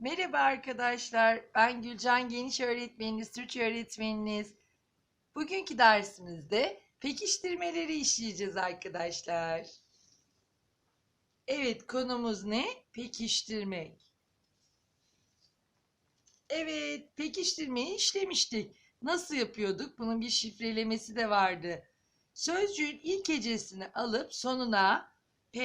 Merhaba arkadaşlar. Ben Gülcan Geniş öğretmeniniz, Türkçe öğretmeniniz. Bugünkü dersimizde pekiştirmeleri işleyeceğiz arkadaşlar. Evet, konumuz ne? Pekiştirmek. Evet, pekiştirmeyi işlemiştik. Nasıl yapıyorduk? Bunun bir şifrelemesi de vardı. Sözcüğün ilk hecesini alıp sonuna P,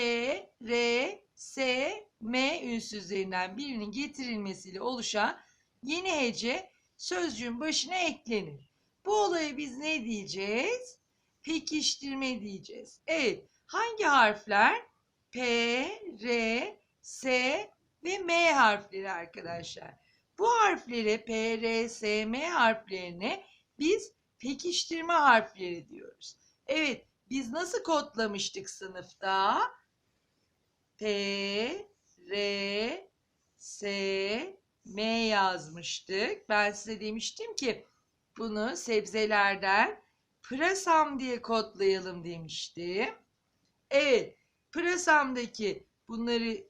R, S, M ünsüzlerinden birinin getirilmesiyle oluşan yeni hece sözcüğün başına eklenir. Bu olaya biz ne diyeceğiz? Pekiştirme diyeceğiz. Evet, hangi harfler? P, R, S ve M harfleri arkadaşlar. Bu harflere P, R, S, M harflerine biz pekiştirme harfleri diyoruz. Evet, biz nasıl kodlamıştık sınıfta? P, R, S, M yazmıştık. Ben size demiştim ki bunu sebzelerden pırasam diye kodlayalım demiştim. Evet, pırasamdaki bunları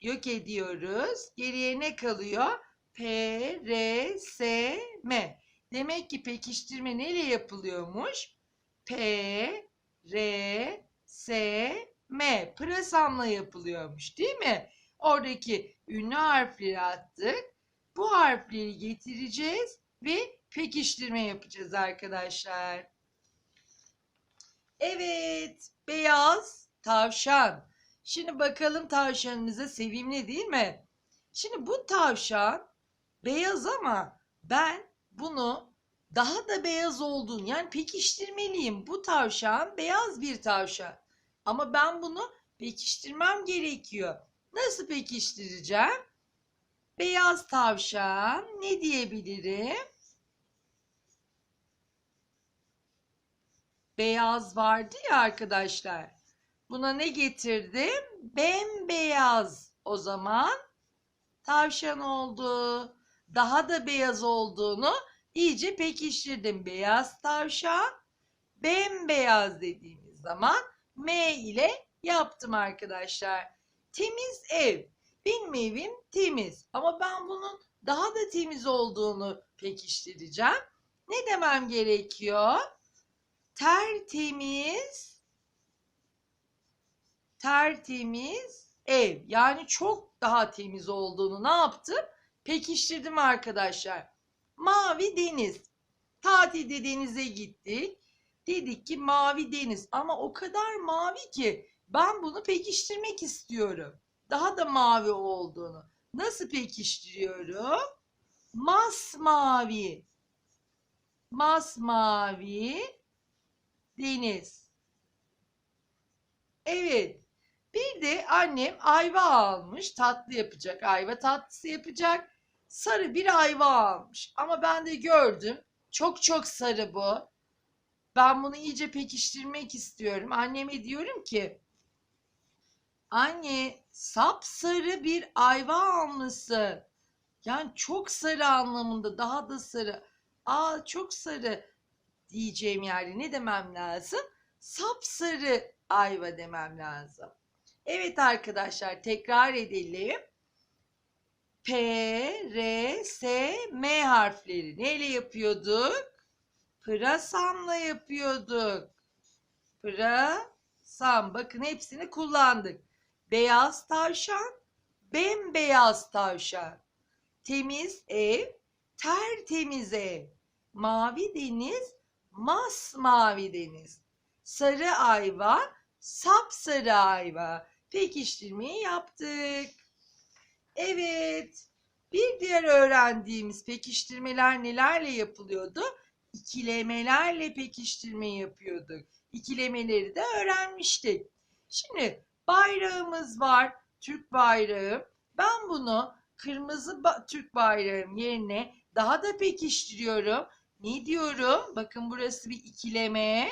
yok ediyoruz. Geriye ne kalıyor? P, R, S, M. Demek ki pekiştirme neyle yapılıyormuş? P, R, S, M. Pırasamla yapılıyormuş değil mi? Oradaki ünlü harfleri attık. Bu harfleri getireceğiz ve pekiştirme yapacağız arkadaşlar. Evet, beyaz tavşan. Şimdi bakalım tavşanımıza sevimli değil mi? Şimdi bu tavşan beyaz ama ben bunu daha da beyaz olduğunu yani pekiştirmeliyim. Bu tavşan beyaz bir tavşan. Ama ben bunu pekiştirmem gerekiyor. Nasıl pekiştireceğim? Beyaz tavşan ne diyebilirim? Beyaz vardı ya arkadaşlar. Buna ne getirdim? Bembeyaz. O zaman tavşan oldu. Daha da beyaz olduğunu iyice pekiştirdim. Beyaz tavşan, bembeyaz dediğimiz zaman M ile yaptım arkadaşlar. Temiz ev. Benim evim temiz ama ben bunun daha da temiz olduğunu pekiştireceğim. Ne demem gerekiyor? Tertemiz tertemiz ev. Yani çok daha temiz olduğunu ne yaptım? Pekiştirdim arkadaşlar. Mavi deniz. Tatilde denize gittik. Dedik ki mavi deniz ama o kadar mavi ki ben bunu pekiştirmek istiyorum. Daha da mavi olduğunu. Nasıl pekiştiriyorum? Masmavi. Masmavi deniz. Evet. Bir de annem ayva almış. Tatlı yapacak. Ayva tatlısı yapacak. Sarı bir ayva almış. Ama ben de gördüm. Çok çok sarı bu. Ben bunu iyice pekiştirmek istiyorum. Anneme diyorum ki Anne sapsarı bir ayva almışsın. Yani çok sarı anlamında daha da sarı. Aa çok sarı diyeceğim yani ne demem lazım? Sapsarı ayva demem lazım. Evet arkadaşlar tekrar edelim. P, R, S, M harfleri neyle yapıyorduk? Pırasamla yapıyorduk. Pırasam. Bakın hepsini kullandık. Beyaz tavşan, bembeyaz tavşan. Temiz ev, tertemiz ev. Mavi deniz, masmavi deniz. Sarı ayva, sapsarı ayva. Pekiştirmeyi yaptık. Evet. Bir diğer öğrendiğimiz pekiştirmeler nelerle yapılıyordu? İkilemelerle pekiştirme yapıyorduk. İkilemeleri de öğrenmiştik. Şimdi bayrağımız var. Türk bayrağı. Ben bunu kırmızı ba Türk bayrağım yerine daha da pekiştiriyorum. Ne diyorum? Bakın burası bir ikileme.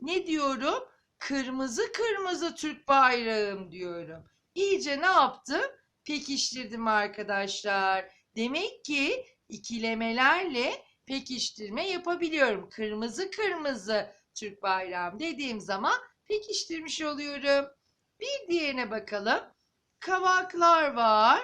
Ne diyorum? Kırmızı kırmızı Türk bayrağım diyorum. İyice ne yaptım? Pekiştirdim arkadaşlar. Demek ki ikilemelerle pekiştirme yapabiliyorum. Kırmızı kırmızı Türk bayrağım dediğim zaman pekiştirmiş oluyorum. Bir diğerine bakalım. kavaklar var.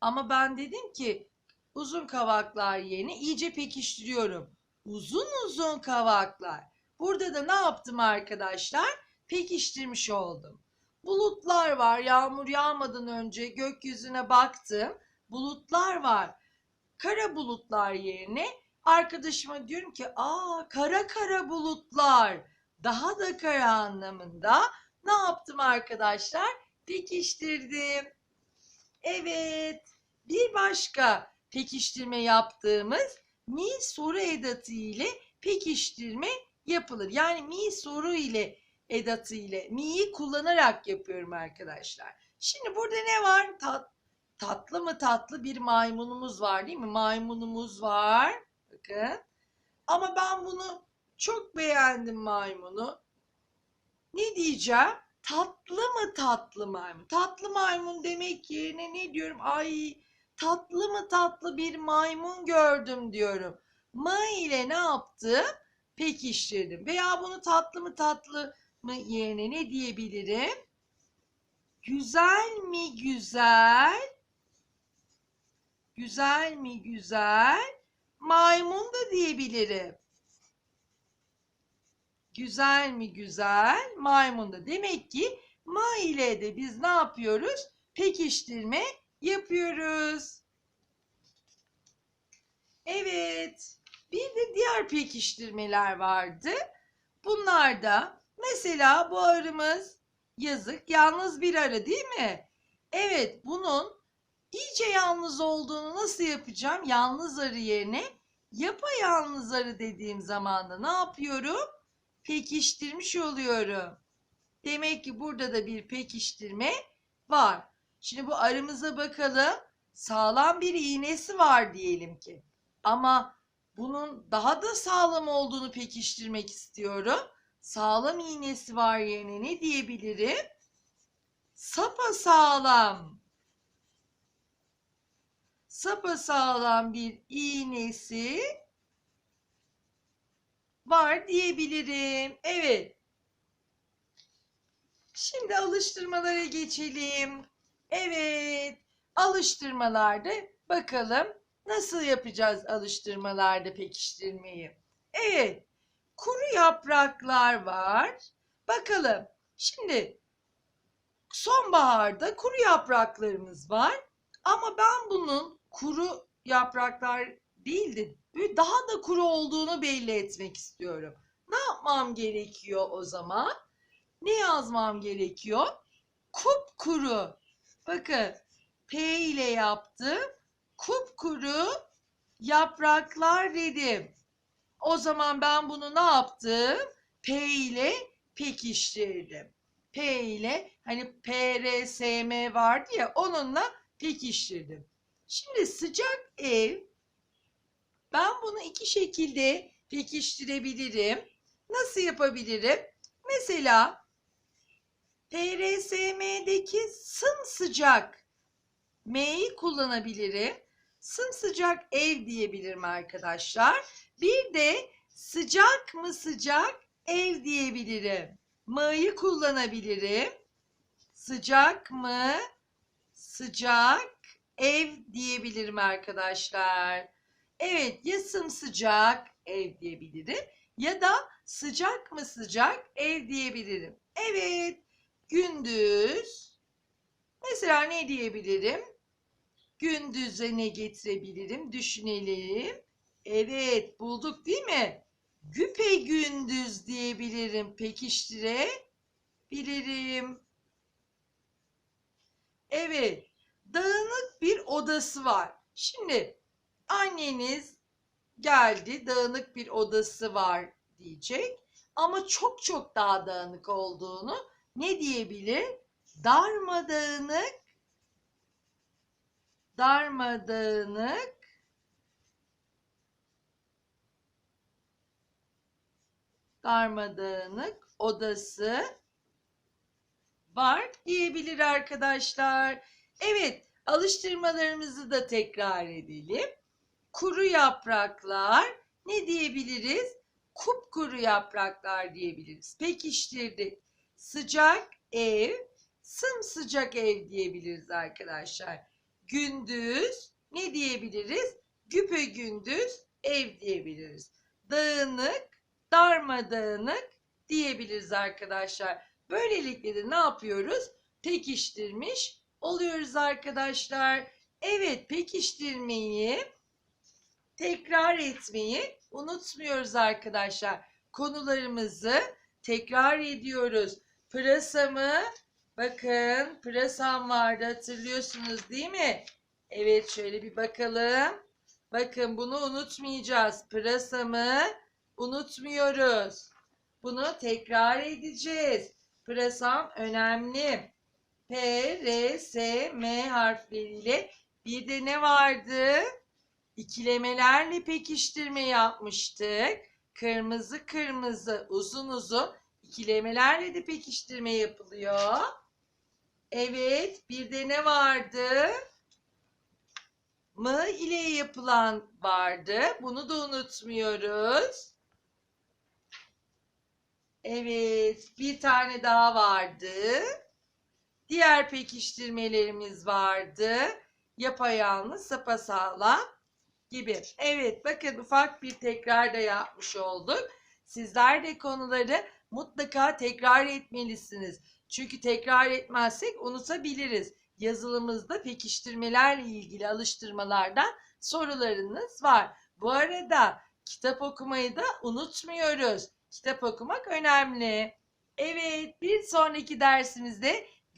Ama ben dedim ki uzun kavaklar yerine iyice pekiştiriyorum. Uzun uzun kavaklar. Burada da ne yaptım arkadaşlar? Pekiştirmiş oldum. Bulutlar var. Yağmur yağmadan önce gökyüzüne baktım. Bulutlar var. Kara bulutlar yerine arkadaşıma diyorum ki aa kara kara bulutlar. Daha da kara anlamında ne yaptım arkadaşlar? Pekiştirdim. Evet. Bir başka pekiştirme yaptığımız mi soru edatı ile pekiştirme yapılır. Yani mi soru ile edatı ile mi'yi kullanarak yapıyorum arkadaşlar. Şimdi burada ne var? Tat, tatlı mı tatlı bir maymunumuz var değil mi? Maymunumuz var. Bakın. Ama ben bunu çok beğendim maymunu. Ne diyeceğim? Tatlı mı tatlı maymun? Tatlı maymun demek yerine ne diyorum? Ay tatlı mı tatlı bir maymun gördüm diyorum. Ma ile ne yaptım? Pekiştirdim. Veya bunu tatlı mı tatlı mı yerine ne diyebilirim? Güzel mi güzel? Güzel mi güzel? Maymun da diyebilirim. Güzel mi güzel? Maymun da. Demek ki ma ile de biz ne yapıyoruz? Pekiştirme yapıyoruz. Evet. Bir de diğer pekiştirmeler vardı. Bunlar da mesela bu arımız yazık yalnız bir arı değil mi? Evet bunun iyice yalnız olduğunu nasıl yapacağım? Yalnız arı yerine yapayalnız arı dediğim zaman da ne yapıyorum? Pekiştirmiş oluyorum. Demek ki burada da bir pekiştirme var. Şimdi bu arımıza bakalım. Sağlam bir iğnesi var diyelim ki. Ama bunun daha da sağlam olduğunu pekiştirmek istiyorum. Sağlam iğnesi var yerine ne diyebilirim? Sapa sağlam. Sapa sağlam bir iğnesi var diyebilirim. Evet. Şimdi alıştırmalara geçelim. Evet. Alıştırmalarda bakalım nasıl yapacağız alıştırmalarda pekiştirmeyi. Evet. Kuru yapraklar var. Bakalım. Şimdi sonbaharda kuru yapraklarımız var. Ama ben bunun kuru yapraklar değil de daha da kuru olduğunu belli etmek istiyorum. Ne yapmam gerekiyor o zaman? Ne yazmam gerekiyor? Kupkuru. Bakın P ile yaptım. Kupkuru yapraklar dedim. O zaman ben bunu ne yaptım? P ile pekiştirdim. P ile hani P, R, S, M vardı ya onunla pekiştirdim. Şimdi sıcak ev ben bunu iki şekilde pekiştirebilirim. Nasıl yapabilirim? Mesela PRSM'deki sımsıcak M'yi kullanabilirim. Sımsıcak ev diyebilirim arkadaşlar. Bir de sıcak mı sıcak ev diyebilirim. M'yi kullanabilirim. Sıcak mı sıcak ev diyebilirim arkadaşlar. Evet ya sımsıcak ev diyebilirim ya da sıcak mı sıcak ev diyebilirim. Evet gündüz mesela ne diyebilirim? Gündüze ne getirebilirim? Düşünelim. Evet bulduk değil mi? Güpe gündüz diyebilirim. Pekiştirebilirim. Evet. Dağınık bir odası var. Şimdi anneniz geldi dağınık bir odası var diyecek. Ama çok çok daha dağınık olduğunu ne diyebilir? Darmadağınık darmadağınık darmadağınık odası var diyebilir arkadaşlar. Evet, alıştırmalarımızı da tekrar edelim. Kuru yapraklar ne diyebiliriz? Kupkuru yapraklar diyebiliriz. Pekiştirdik. Sıcak ev, sımsıcak ev diyebiliriz arkadaşlar. Gündüz ne diyebiliriz? Güpe gündüz ev diyebiliriz. Dağınık, darmadağınık diyebiliriz arkadaşlar. Böylelikle de ne yapıyoruz? Pekiştirmiş oluyoruz arkadaşlar. Evet pekiştirmeyi tekrar etmeyi unutmuyoruz arkadaşlar. Konularımızı tekrar ediyoruz. Pırasamı bakın pırasam vardı hatırlıyorsunuz değil mi? Evet şöyle bir bakalım. Bakın bunu unutmayacağız. Pırasamı unutmuyoruz. Bunu tekrar edeceğiz. Pırasam önemli. P, R, S, M harfleriyle bir de ne vardı? İkilemelerle pekiştirme yapmıştık. Kırmızı kırmızı uzun uzun ikilemelerle de pekiştirme yapılıyor. Evet bir de ne vardı? Mı ile yapılan vardı. Bunu da unutmuyoruz. Evet bir tane daha vardı. Diğer pekiştirmelerimiz vardı. Yapayalnız, sapasağlam gibi. Evet bakın ufak bir tekrar da yapmış olduk. Sizler de konuları mutlaka tekrar etmelisiniz. Çünkü tekrar etmezsek unutabiliriz. Yazılımızda pekiştirmelerle ilgili alıştırmalardan sorularınız var. Bu arada kitap okumayı da unutmuyoruz. Kitap okumak önemli. Evet bir sonraki dersimizde